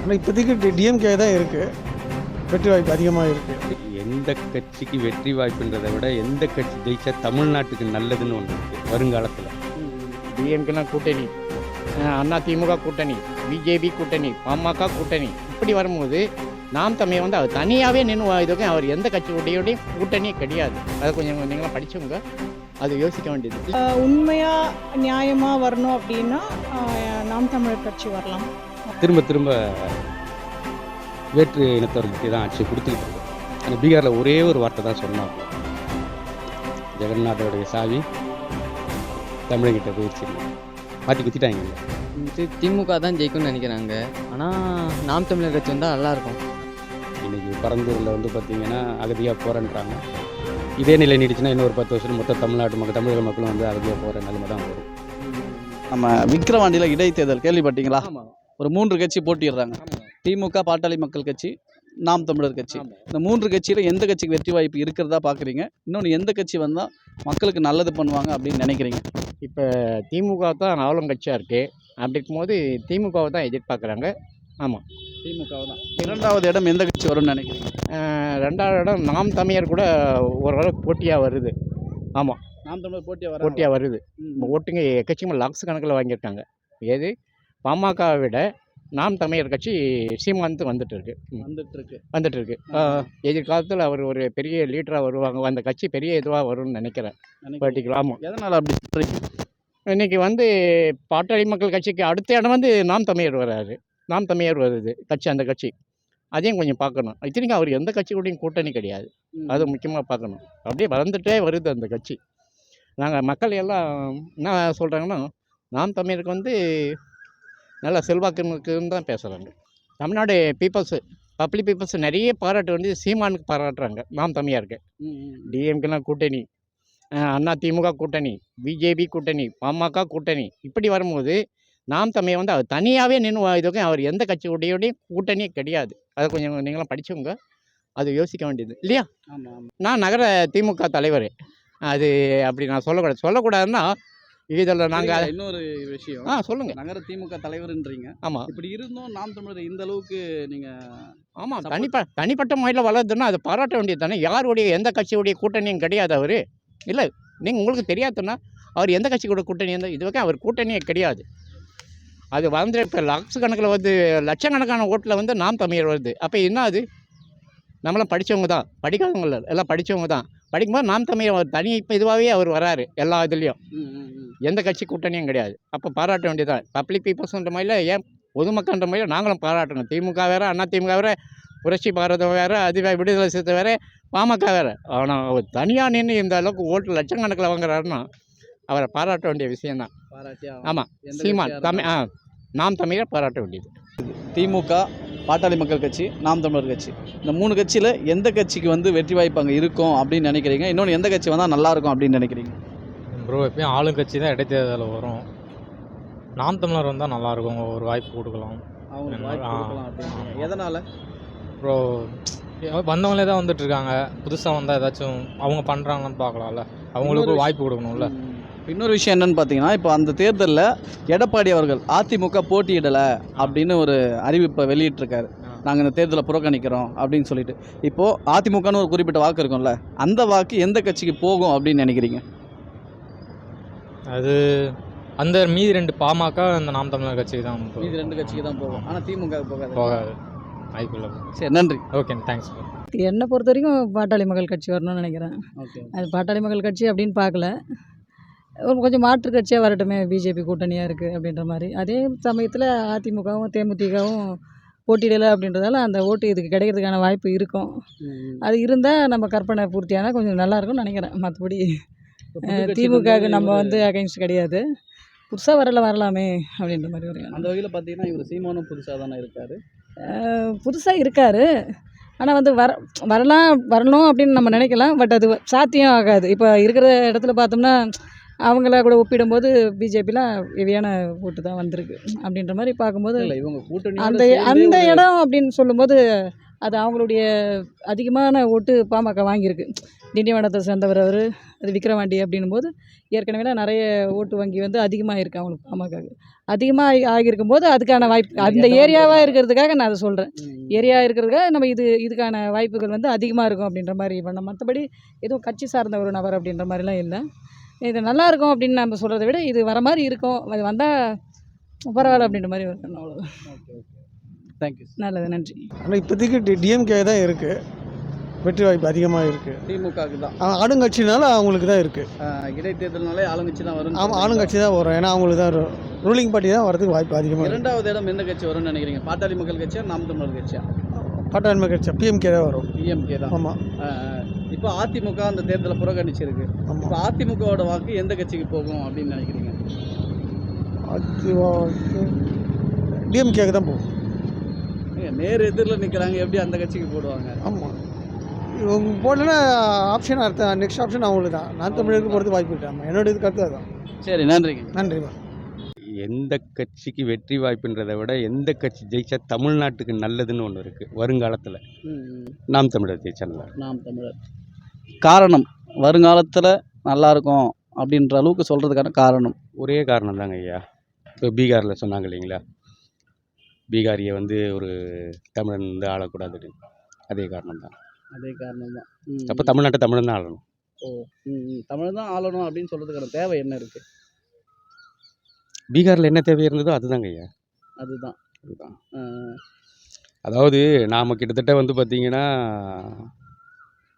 ஆனால் இப்போதைக்கு டிஎம்கே தான் இருக்குது வெற்றி வாய்ப்பு அதிகமாக இருக்குது எந்த கட்சிக்கு வெற்றி வாய்ப்புன்றதை விட எந்த கட்சி ஜெயிச்சா தமிழ்நாட்டுக்கு நல்லதுன்னு ஒன்று இருக்குது வருங்காலத்தில். டிஎம்கேனா கூட்டணி. அண்ணா திமுக கூட்டணி பிஜேபி கூட்டணி பாமக கூட்டணி. இப்படி வரும்போது நாம் தமிழ் வந்து அவர் தனியாகவே நின்று இதுக்கு அவர் எந்த கட்சியுடையோடையும் கூட்டணியே கிடையாது. அதை கொஞ்சம் நீங்களாம் படிச்சவங்க அது யோசிக்க வேண்டியது. உண்மையாக நியாயமாக வரணும் அப்படின்னா நாம் தமிழர் கட்சி வரலாம். திரும்ப திரும்ப வேற்று இனத்தவர்களுக்கு தான் ஆட்சி கொடுத்துக்கிட்டு இருக்கு ஆனால் பீகாரில் ஒரே ஒரு வார்த்தை தான் சொன்னாங்க ஜெகநாதோடைய சாவி தமிழங்கிட்ட போயிடுச்சு மாற்றி குத்திட்டாங்க. இது திமுக தான் ஜெயிக்கும்னு நினைக்கிறாங்க. ஆனால் நாம் தமிழர் கட்சி வந்தால் நல்லாயிருக்கும் இன்னைக்கு பரந்தூரில் வந்து பார்த்தீங்கன்னா அகதியாக போகிறேன்றாங்க இதே நிலை நீடிச்சுன்னா இன்னொரு பத்து வருஷம் மொத்த தமிழ்நாட்டு மக்கள் தமிழக மக்களும் வந்து அகதியாக போகிற நிலைமை தான் வரும். நம்ம விக்கிரவாண்டியில் இடைத்தேர்தல் கேள்விப்பட்டீங்களா? ஆமாம் ஒரு மூன்று கட்சி போட்டிடுறாங்க திமுக பாட்டாளி மக்கள் கட்சி நாம் தமிழர் கட்சி. இந்த மூன்று கட்சியில் எந்த கட்சிக்கு வெற்றி வாய்ப்பு இருக்கிறதா பார்க்குறீங்க இன்னொன்று எந்த கட்சி வந்தால் மக்களுக்கு நல்லது பண்ணுவாங்க அப்படின்னு நினைக்கிறீங்க? இப்போ திமுக தான் ஆளும் கட்சியாக இருக்குது அப்படி இருக்கும்போது திமுகவை தான் எதிர்பார்க்குறாங்க. ஆமாம் திமுக தான். இரண்டாவது இடம் எந்த கட்சி வரும்னு நினைக்கிறீங்க? ரெண்டாவது இடம் நாம் தமிழர் கூட ஓரளவுக்கு போட்டியாக வருது. ஆமாம் நாம் தமிழர் போட்டியாக போட்டியாக வருது. ஓட்டுங்க எக்கச்சக்கமாக லாக்ஸ் கணக்கில் வாங்கியிருக்காங்க. ஏது பாமகவை விட நாம் தமிழர் கட்சி சீமானத்து வந்துட்டு இருக்கு வந்துட்டு இருக்கு வந்துட்டு இருக்கு எதிர்காலத்தில் அவர் ஒரு பெரிய லீடராக வருவாங்க. அந்த கட்சி பெரிய இதுவாக வரும்னு நினைக்கிறேன். பர்டிகுலர் ஆமாம் எதனால் அப்படி சொல்றீங்க? இன்னைக்கு வந்து பாட்டாளி மக்கள் கட்சிக்கு அடுத்த இடம் வந்து நாம் தமிழர் வராரு. நாம் தமிழர் வருது. கட்சி அந்த கட்சி. அதையும் கொஞ்சம் பார்க்கணும். இத்தனைக்கும் அவர் எந்த கட்சி கூடயும் கூட்டணி கிடையாது. அது முக்கியமாக பார்க்கணும். அப்படியே வளர்ந்துட்டே வருது அந்த கட்சி. நாங்கள் மக்கள் எல்லாம் என்ன சொல்கிறாங்கன்னா நாம் தமிழருக்கு வந்து நல்ல செல்வாக்கு இருக்குன்னு தான் பேசுகிறாங்க தமிழ்நாடு பீப்புள்ஸு பப்ளிக் பீப்புள்ஸ் நிறைய பாராட்டு வந்து சீமானுக்கு பாராட்டுறாங்க நாம் தமிழருக்கு. டிஎம்கேலாம் கூட்டணி அண்ணா திமுக கூட்டணி பிஜேபி கூட்டணி பாமக கூட்டணி இப்படி வரும்போது நாம் தமிழ் வந்து அவர் தனியாகவே நின்று இதுக்கும் அவர் எந்த கட்சியுடையோடையும் கூட்டணியே கிடையாது. அதை கொஞ்சம் நீங்களாம் படிச்சவங்க அது யோசிக்க வேண்டியது இல்லையா? நான் நகர திமுக தலைவர். அது அப்படி நான் சொல்லக்கூடாது சொல்லக்கூடாதுன்னா இதில் நாங்கள் இன்னொரு விஷயம். ஆ சொல்லுங்கள் நகர திமுக தலைவர்ன்றீங்க. ஆமாம் இப்படி இருந்தும் நாம் தமிழர் இந்த அளவுக்கு நீங்க ஆமாம் தனிப்ப தனிப்பட்ட முறையில் வளருதுன்னா அது பாராட்ட வேண்டியது தானே. யாருடைய எந்த கட்சியுடைய கூட்டணியும் கிடையாது அவர். இல்லை நீங்கள் உங்களுக்கு தெரியாதுன்னா அவர் எந்த கட்சி கூட கூட்டணி இருந்தால் இது வரைக்கும் அவர் கூட்டணியே கிடையாது. அது வந்து இப்போ லட்ச கணக்கில் வந்து லட்சக்கணக்கான ஓட்டில் வந்து நாம் தமிழர் வருது. அப்போ என்ன அது? நம்மளாம் படித்தவங்க தான். படிக்காதவங்க இல்லை எல்லாம் படித்தவங்க தான். படிக்கும்போது நாம் தமிழர் தனி இப்போ இதுவாகவே அவர் வராரு எல்லா இதுலேயும். எந்த கட்சி கூட்டணியும் கிடையாது. அப்போ பாராட்ட வேண்டியதுதான் பப்ளிக் பீப்புள்ஸ்ன்ற மாதிரில ஏன் பொதுமக்கள்ன்ற மாதிரில நாங்களும் பாராட்டணும். திமுக வேறு அண்ணா திமுக வேறு புரட்சி பாரதம் வேறு அது விடுதலை சிறுத்தை வேறு பாமக வேறு. ஆனால் அவர் தனியாக நின்று இந்த அளவுக்கு ஓட்டு லட்சக்கணக்கில் வாங்குறாருன்னா அவரை பாராட்ட வேண்டிய விஷயம்தான். பாராட்டி ஆமா. எந்த சீமான் தமிழ் ஆ நாம் தமிழை பாராட்ட வேண்டியது. திமுக பாட்டாளி மக்கள் கட்சி நாம் தமிழர் கட்சி. இந்த மூணு கட்சியில் எந்த கட்சிக்கு வந்து வெற்றி வாய்ப்பு அங்கே இருக்கும் அப்படின்னு நினைக்கிறீங்க? இன்னொன்று எந்த கட்சி வந்தால் நல்லா இருக்கும் அப்படின்னு நினைக்கிறீங்க? ப்ரோ எப்பயும் ஆளுங்கட்சி தான் இடைத்தேர்தலில் வரும். நாம் தமிழர் வந்தால் நல்லாயிருக்கும் ஒரு வாய்ப்பு கொடுக்கலாம். அவங்களுக்கு வாய்ப்பு கொடுக்கலாம் எதனால்? ப்ரோ வந்தவங்களே தான் வந்துட்டு இருக்காங்க புதுசாக வந்தால் ஏதாச்சும் அவங்க பண்ணுறாங்கன்னு பார்க்கலாம்ல. அவங்களுக்கு வாய்ப்பு கொடுக்கணும்ல. இன்னொரு விஷயம் என்னன்னு பார்த்தீங்கன்னா இப்போ அந்த தேர்தலில் எடப்பாடி அவர்கள் அதிமுக போட்டியிடலை அப்படின்னு ஒரு அறிவிப்பை வெளியிட்டிருக்காரு. நாங்கள் இந்த தேர்தலை புறக்கணிக்கிறோம் அப்படின்னு சொல்லிட்டு. இப்போது அதிமுகன்னு ஒரு குறிப்பிட்ட வாக்கு இருக்கும்ல அந்த வாக்கு எந்த கட்சிக்கு போகும் அப்படின்னு நினைக்கிறீங்க? அது அந்த மீதி ரெண்டு பாமக அந்த நாம் தமிழர் கட்சிக்கு தான் போகும். இது ரெண்டு கட்சிக்கு தான் போகும். ஆனால் திமுக போகாது. போகாது. வாய்ப்பு இல்லை சரி நன்றி. ஓகே தேங்க்ஸ் என்னை பொறுத்த வரைக்கும் பாட்டாளி மக்கள் கட்சி வரணும்னு நினைக்கிறேன். ஓகே அது பாட்டாளி மக்கள் கட்சி அப்படின்னு பார்க்கல. ஒரு கொஞ்சம் மாற்று கட்சியாக வரட்டுமே பிஜேபி கூட்டணியாக இருக்குது அப்படின்ற மாதிரி. அதே சமயத்தில் அதிமுகவும் தேமுதிகவும் போட்டியிடலை அப்படின்றதால அந்த ஓட்டு இதுக்கு கிடைக்கிறதுக்கான வாய்ப்பு இருக்கும். அது இருந்தால் நம்ம கற்பனை பூர்த்தியானால் கொஞ்சம் நல்லா இருக்கும்னு நினைக்கிறேன். மற்றபடி திமுகவுக்கு நம்ம வந்து அகைன்ஸ்ட் கிடையாது. புதுசாக வரல வரலாமே அப்படின்ற மாதிரி ஒரு அந்த வகையில் பார்த்தீங்கன்னா இவர் சீமானும் புதுசாக தானே இருக்காரு. புதுசாக இருக்கார். ஆனால் வந்து வர வரலாம் வரணும் அப்படின்னு நம்ம நினைக்கலாம். பட் அது சாத்தியம் ஆகாது. இப்போ இருக்கிற இடத்துல பார்த்தோம்னா அவங்கள கூட ஒப்பிடும்போது பிஜேபிலாம் ஹெவியான ஓட்டு தான் வந்திருக்கு. அப்படின்ற மாதிரி பார்க்கும்போது இல்லை இவங்க கூட்டணி அந்த அந்த இடம் அப்படின்னு சொல்லும்போது அது அவங்களுடைய அதிகமான ஓட்டு பாமக வாங்கியிருக்கு. திண்டிவனத்தை சேர்ந்தவர் அவர் அது விக்ரவாண்டி அப்படின்னும் போது ஏற்கனவே நிறைய ஓட்டு வங்கி வந்து அதிகமாக இருக்குது அவங்களுக்கு பாமக அதிகமாக ஆகியிருக்கும் போது அதுக்கான வாய்ப்பு அந்த ஏரியாவாக இருக்கிறதுக்காக நான் அதை சொல்கிறேன் ஏரியா இருக்கிறதுக்காக நம்ம இது இதுக்கான வாய்ப்புகள் வந்து அதிகமாக இருக்கும் அப்படின்ற மாதிரி பண்ண மற்றபடி எதுவும் கட்சி சார்ந்த ஒரு நபர் அப்படின்ற மாதிரிலாம் இல்லை. இது நல்லா இருக்கும் அப்படின்னு நம்ம சொல்கிறத விட இது வர மாதிரி இருக்கும். அது வந்தால் பரவாயில்ல அப்படின்ற மாதிரி ஒரு அவ்வளோதான் தேங்க்யூ நல்லது நன்றி. ஆனால் இப்போதைக்கு டி டிஎம்கே தான் இருக்குது வெற்றி வாய்ப்பு அதிகமாக இருக்குது திமுகவுக்கு தான். ஆளுங்கட்சினால அவங்களுக்கு தான் இருக்குது இடைத்தேர்தல்னாலே ஆளுங்கட்சி தான் வரும் ஆமாம் ஆளுங்கட்சி தான் வரும். ஏன்னா அவங்களுக்கு தான் ரூலிங் பார்ட்டி தான் வரதுக்கு வாய்ப்பு அதிகமாக இரண்டாவது இடம் எந்த கட்சி வரும்னு நினைக்கிறீங்க? பாட்டாளி மக்கள் கட்சியா நாம் தமிழர் கட்சியா? பாட்டாண்மை கட்சி பிஎம்கே தான் வரும். டிஎம்கே தான். ஆமாம் இப்போ அதிமுக அந்த தேர்தலை புறக்கணிச்சிருக்கு. இப்போ அதிமுகவோட வாக்கு எந்த கட்சிக்கு போகும் அப்படின்னு நினைக்கிறீங்க? அது டிஎம்கேக்கு தான் போகும். நேர் எதிரில் நிற்கிறாங்க. எப்படி அந்த கட்சிக்கு போடுவாங்க? ஆமாம் இவங்க போடலன்னா ஆப்ஷன் அடுத்த நெக்ஸ்ட் ஆப்ஷன் அவங்களுக்கு தான். நான் தமிழருக்கு போகிறது வாய்ப்பு இல்லை. ஆமாம் என்னோட இது கருத்து அதுதான். சரி நன்றிங்க நன்றிம்மா எந்த கட்சிக்கு வெற்றி வாய்ப்புன்றதை விட எந்த கட்சி ஜெயிச்சா தமிழ்நாட்டுக்கு நல்லதுன்னு ஒன்று இருக்குது வருங்காலத்தில். நாம் தமிழர் ஜெயிச்சா நல்லா. நாம் தமிழர். காரணம் வருங்காலத்தில் நல்லா இருக்கும் அப்படின்ற அளவுக்கு சொல்கிறதுக்கான காரணம். ஒரே காரணம் தாங்க ஐயா. இப்போ பீகாரில் சொன்னாங்க இல்லைங்களா? பீகாரியை வந்து ஒரு தமிழன் வந்து ஆளக்கூடாதுன்னு அதே காரணம் தான் அதே காரணம் தான் அப்போ தமிழ்நாட்டை தமிழன் தான் ஆளணும். ஓ தமிழ் தான் ஆளணும் அப்படின்னு சொல்கிறதுக்கான தேவை என்ன இருக்குது பீகாரில் என்ன தேவை இருந்ததோ அதுதாங்க ஐயா. அதுதான். அதுதான். அதாவது நாம் கிட்டத்தட்ட வந்து பார்த்திங்கன்னா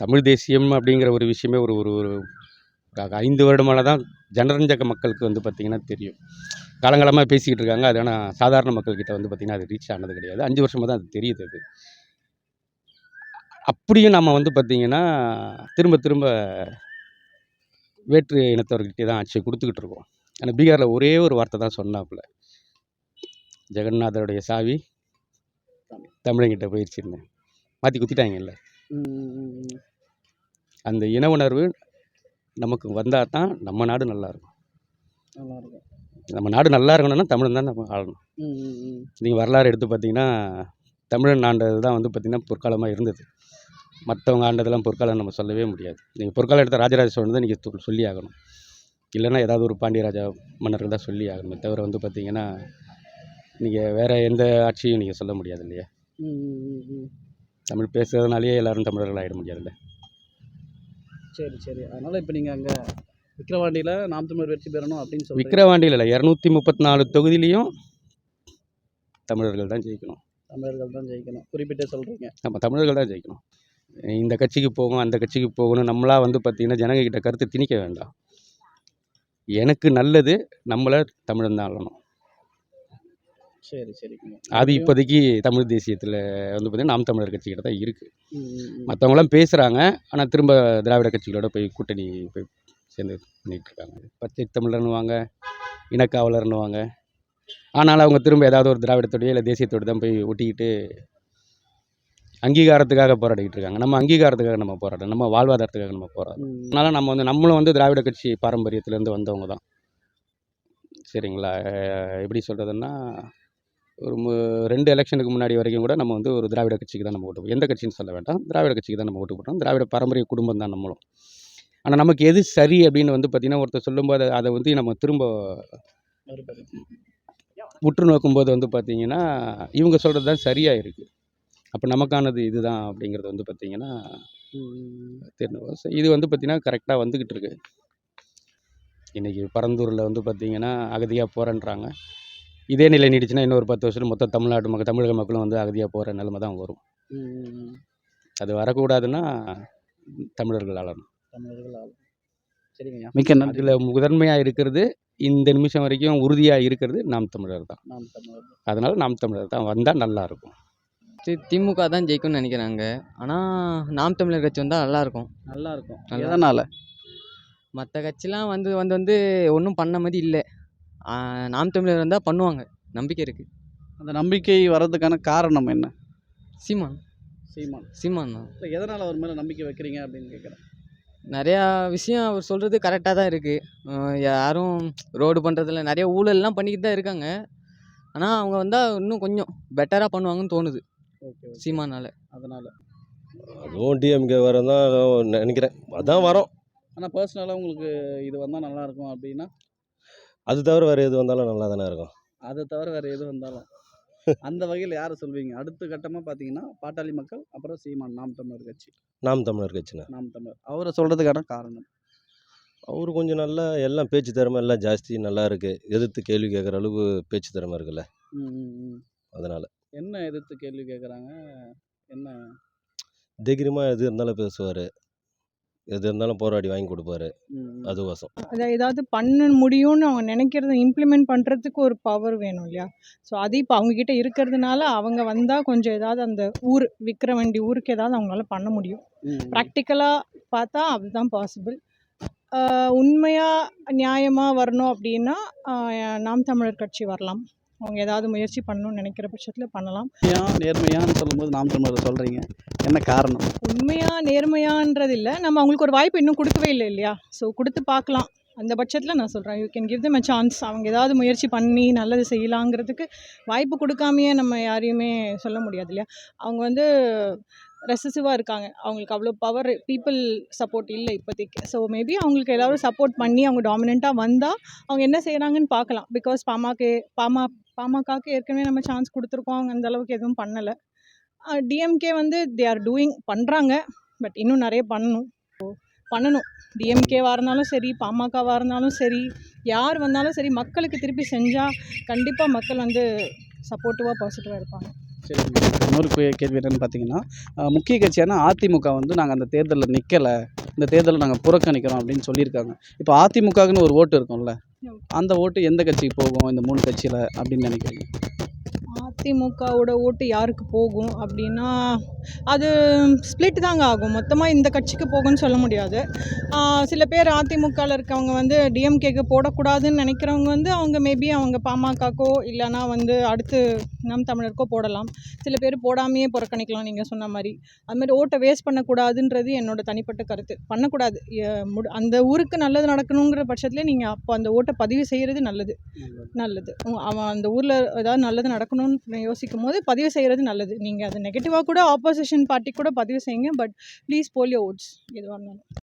தமிழ் தேசியம் அப்படிங்கிற ஒரு விஷயமே ஒரு ஒரு ஒரு ஐந்து வருடமான தான் ஜனரஞ்சக மக்களுக்கு வந்து பார்த்திங்கன்னா தெரியும். காலங்காலமாக பேசிக்கிட்டு இருக்காங்க. அது ஆனால் சாதாரண மக்கள்கிட்ட வந்து பார்த்திங்கன்னா அது ரீச் ஆனது கிடையாது. அஞ்சு வருஷமாக தான் அது தெரியுது அது. அப்படியும் நம்ம வந்து பார்த்திங்கன்னா திரும்ப திரும்ப வேற்று இனத்தவர்கிட்டே தான் ஆட்சியை கொடுத்துக்கிட்டு இருக்கோம். ஆனால் பீகாரில் ஒரே ஒரு வார்த்தை தான் சொன்னாப்புல. ஜெகநாதருடைய சாவி தமிழங்கிட்ட போயிடுச்சுன்னு மாற்றி குத்திட்டாங்கல்ல. அந்த இன உணர்வு நமக்கு வந்தால் தான் நம்ம நாடு நல்லாயிருக்கும் நல்லாயிருக்கும் நல்லா இருக்கும். நம்ம நாடு நல்லா இருக்கணும்னா தமிழன் தான் நம்ம ஆளணும். நீங்கள் வரலாறு எடுத்து பார்த்தீங்கன்னா தமிழன் ஆண்டது தான் வந்து பார்த்திங்கன்னா பொற்காலமாக இருந்தது. மற்றவங்க ஆண்டதெல்லாம் பொற்காலம் நம்ம சொல்லவே முடியாது. நீங்கள் பொற்காலம் எடுத்த ராஜராஜ சோழன் தான் நீங்கள் சொல்லி ஆகணும். இல்லைன்னா ஏதாவது ஒரு பாண்டியராஜா மன்னர்கள் தான் சொல்லி ஆகணுமே தவிர வந்து பார்த்தீங்கன்னா நீங்கள் வேறு எந்த ஆட்சியும் நீங்கள் சொல்ல முடியாது இல்லையா? தமிழ் பேசுறதுனாலேயே எல்லாரும் தமிழர்கள் ஆகிட முடியாதுல்ல? சரி சரி. அதனால் இப்போ நீங்கள் அங்கே விக்கிரவாண்டியில் நாம் தமிழர் வெற்றி பெறணும் அப்படின்னு சொல்லி விக்கிரவாண்டியில் இல்லை இரநூத்தி முப்பத்தி நாலு தொகுதியிலையும் தமிழர்கள் தான் ஜெயிக்கணும். தமிழர்கள் தான் ஜெயிக்கணும். குறிப்பிட்டு சொல்கிறீங்க நம்ம தமிழர்கள் தான் ஜெயிக்கணும். இந்த கட்சிக்கு போகும் அந்த கட்சிக்கு போகணும் நம்மளா வந்து பார்த்திங்கன்னா ஜனங்க கிட்ட கருத்து திணிக்க வேண்டாம். எனக்கு நல்லது நம்மளை தமிழன் தான் ஆளணும். சரி சரிங்க அது இப்போதைக்கு தமிழ் தேசியத்தில் வந்து பார்த்திங்கன்னா நாம் தமிழர் கட்சிக்கிட்ட தான் இருக்குது. மற்றவங்களாம் பேசுகிறாங்க ஆனால் திரும்ப திராவிட கட்சிகளோட போய் கூட்டணி போய் சேர்ந்து பண்ணிகிட்டு இருக்காங்க பச்சை தமிழர்னுவாங்க இனக்காவலர்னுவாங்க ஆனால் அவங்க திரும்ப ஏதாவது ஒரு திராவிடத்தோடய இல்லை தேசியத்தோடு தான் போய் ஒட்டிக்கிட்டு அங்கீகாரத்துக்காக போராடிக்கிட்டு இருக்காங்க. நம்ம அங்கீகாரத்துக்காக நம்ம போராடணும் நம்ம வாழ்வாதாரத்துக்காக நம்ம போராடணும் அதனால் நம்ம வந்து நம்மளும் வந்து திராவிட கட்சி பாரம்பரியத்துலேருந்து வந்தவங்க தான். சரிங்களா? எப்படி சொல்கிறதுன்னா ஒரு ரெண்டு எலெக்ஷனுக்கு முன்னாடி வரைக்கும் கூட நம்ம வந்து ஒரு திராவிட கட்சிக்கு தான் நம்ம ஓட்டு. எந்த கட்சின்னு சொல்ல வேண்டாம். திராவிட கட்சிக்கு தான் நம்ம ஓட்டு போட்டோம். திராவிட பாரம்பரிய குடும்பம் தான் நம்மளும். ஆனால் நமக்கு எது சரி அப்படின்னு வந்து பார்த்திங்கன்னா ஒருத்தர் சொல்லும்போது அதை வந்து நம்ம திரும்ப. உற்று நோக்கும்போது வந்து பார்த்திங்கன்னா இவங்க சொல்கிறது தான் சரியாக இருக்குது அப்போ நமக்கானது இதுதான் அப்படிங்கிறது வந்து பார்த்திங்கன்னா இது வந்து பார்த்திங்கன்னா கரெக்டாக வந்துக்கிட்டு இருக்கு. இன்றைக்கி பரந்தூரில் வந்து பார்த்திங்கன்னா அகதியாக போகிறேன்றாங்க இதே நிலை நீடிச்சுன்னா இன்னொரு பத்து வருஷம் மொத்த தமிழ்நாட்டு மக்கள் தமிழக மக்களும் வந்து அகதியாக போகிற நிலைமை தான் வரும். அது வரக்கூடாதுன்னா தமிழர்கள் ஆளணும் தமிழர்கள் ஆளும் சரிங்கய்யா? மிக்க நன்றி அதில் முதன்மையாக இருக்கிறது இந்த நிமிஷம் வரைக்கும் உறுதியாக இருக்கிறது நாம் தமிழர் தான். நாம் தமிழர் அதனால் நாம் தமிழர் தான். வந்தால் நல்லாயிருக்கும் தி திமுக தான் ஜெயிக்கும்னு நினைக்கிறாங்க ஆனால் நாம் தமிழர் கட்சி வந்தால் நல்லாயிருக்கும் நல்லா இருக்கும். நல்லா எதனால்? மற்ற கட்சிலாம் வந்து வந்து வந்து ஒன்றும் பண்ண மாதிரி இல்லை. நாம் தமிழர் வந்தால் பண்ணுவாங்க. நம்பிக்கை இருக்குது அந்த நம்பிக்கை வர்றதுக்கான காரணம் என்ன? சீமான். சீமான். சீமான் தான். எதனால் அவர் மேலே நம்பிக்கை வைக்கிறீங்க அப்படின்னு கேட்குறேன் நிறையா விஷயம் அவர் சொல்கிறது கரெக்டாக தான் இருக்குது யாரும் ரோடு பண்ணுறதுல நிறைய ஊழல்லாம் பண்ணிக்கிட்டு தான் இருக்காங்க. ஆனால் அவங்க வந்தால் இன்னும் கொஞ்சம் பெட்டராக பண்ணுவாங்கன்னு தோணுது. சீமானால். அதனால். அதுவும் டிஎம்கே வரும் தான் நினைக்கிறேன். அதான் வரும். ஆனால் பர்சனலாக உங்களுக்கு இது வந்தால் நல்லா இருக்கும் அப்படின்னா? அது தவிர வேறு எது வந்தாலும் நல்லா தானே இருக்கும். அதை தவிர வேறு எது வந்தாலும். அந்த வகையில் யாரை சொல்வீங்க? அடுத்த கட்டமாக பார்த்தீங்கன்னா பாட்டாளி மக்கள் அப்புறம் சீமான் நாம் தமிழர் கட்சி. நாம் தமிழர் கட்சினா நாம் தமிழர். அவரை சொல்கிறதுக்கான காரணம்? அவர் கொஞ்சம் நல்லா எல்லாம் பேச்சு திறமை எல்லாம் ஜாஸ்தி நல்லா இருக்குது எதிர்த்து கேள்வி கேட்குற அளவுக்கு பேச்சு திறமை இருக்குல்ல. அதனால். என்ன எதிர்த்து கேள்வி கேட்குறாங்க என்ன? தைரியமாக எது இருந்தாலும் பேசுவார். எது இருந்தாலும் போராடி வாங்கி கொடுப்பாரு. அதுவாசம் அதை ஏதாவது பண்ண முடியும்னு அவங்க நினைக்கிறத இம்ப்ளிமெண்ட் பண்ணுறதுக்கு ஒரு பவர் வேணும் இல்லையா? ஸோ அது இப்போ அவங்கக்கிட்ட இருக்கிறதுனால அவங்க வந்தால் கொஞ்சம் ஏதாவது அந்த ஊர் விற்கிற வண்டி ஊருக்கு ஏதாவது அவங்களால பண்ண முடியும். ப்ராக்டிக்கலாக பார்த்தா அதுதான் பாசிபிள் உண்மையாக நியாயமாக வரணும் அப்படின்னா நாம் தமிழர் கட்சி வரலாம். அவங்க ஏதாவது முயற்சி பண்ணணும்னு நினைக்கிற பட்சத்தில் பண்ணலாம். உண்மையா நேர்மையான்னு சொல்லும்போது நாம் தமிழர் சொல்கிறீங்க என்ன காரணம்? உண்மையாக நேர்மையான்றது இல்லை. நம்ம அவங்களுக்கு ஒரு வாய்ப்பு இன்னும் கொடுக்கவே இல்லை இல்லையா? ஸோ கொடுத்து பார்க்கலாம். அந்த பட்சத்தில் நான் சொல்கிறேன் you can give them a chance அவங்க ஏதாவது முயற்சி பண்ணி நல்லது செய்யலாங்கிறதுக்கு வாய்ப்பு கொடுக்காமையே நம்ம யாரையுமே சொல்ல முடியாது இல்லையா? அவங்க வந்து ரெசசிவாக இருக்காங்க. அவங்களுக்கு அவ்வளோ பவர் பீப்புள் சப்போர்ட் இல்லை இப்போதைக்கு. ஸோ மேபி அவங்களுக்கு எல்லாரும் சப்போர்ட் பண்ணி அவங்க டாமினண்ட்டாக வந்தால் அவங்க என்ன செய்கிறாங்கன்னு பார்க்கலாம். பிகாஸ் பாமக பாமா பாமகக்கு ஏற்கனவே நம்ம சான்ஸ் கொடுத்துருக்கோம். அவங்க அந்த அளவுக்கு எதுவும் பண்ணலை. டிஎம்கே வந்து தே ஆர் டூயிங் பண்ணுறாங்க பட் இன்னும் நிறைய பண்ணணும். பண்ணணும். டிஎம்கேவாக இருந்தாலும் சரி பாமகவாக இருந்தாலும் சரி யார் வந்தாலும் சரி மக்களுக்கு திருப்பி செஞ்சால் கண்டிப்பாக மக்கள் வந்து சப்போர்ட்டிவாக பாசிட்டிவாக இருப்பாங்க. சரி இன்னொரு கேள்வி என்னென்னு பார்த்தீங்கன்னா முக்கிய கட்சியான அதிமுக வந்து நாங்கள் அந்த தேர்தலில் நிற்கலை இந்த தேர்தலில் நாங்கள் புறக்கணிக்கிறோம் அப்படின்னு சொல்லியிருக்காங்க. இப்போ அதிமுகன்னு ஒரு ஓட்டு இருக்கும்ல அந்த ஓட்டு எந்த கட்சிக்கு போகும்? இந்த மூணு கட்சியில் அப்படின்னு நினைக்கிறீங்க? அதிமுகவோட ஓட்டு யாருக்கு போகும் அப்படின்னா அது ஸ்ப்ளிட் தாங்க ஆகும். மொத்தமாக இந்த கட்சிக்கு போகும்னு சொல்ல முடியாது. சில பேர் அதிமுகவில் இருக்கவங்க வந்து டிஎம்கேக்கு போடக்கூடாதுன்னு நினைக்கிறவங்க வந்து அவங்க மேபி அவங்க பாமகக்கோ இல்லைன்னா வந்து அடுத்து நம் தமிழருக்கோ போடலாம். சில பேர் போடாமையே புறக்கணிக்கலாம் நீங்கள் சொன்ன மாதிரி. அது மாதிரி ஓட்டை வேஸ்ட் பண்ணக்கூடாதுன்றது என்னோட தனிப்பட்ட கருத்து. பண்ணக்கூடாது. அந்த ஊருக்கு நல்லது நடக்கணுங்கிற பட்சத்தில் நீங்கள் அப்போ அந்த ஓட்டை பதிவு செய்கிறது நல்லது. நல்லது. அவன் அந்த ஊரில் ஏதாவது நல்லது நடக்கணும்னு யோசிக்கும் போது பதிவு செய்கிறது நல்லது. நீங்கள் அது நெகட்டிவாக கூட ஆப்போசிஷன் பார்ட்டி கூட பதிவு செய்யுங்க பட் ப்ளீஸ் போலியோ ஓட்ஸ் எதுவாக இருந்தாலும்.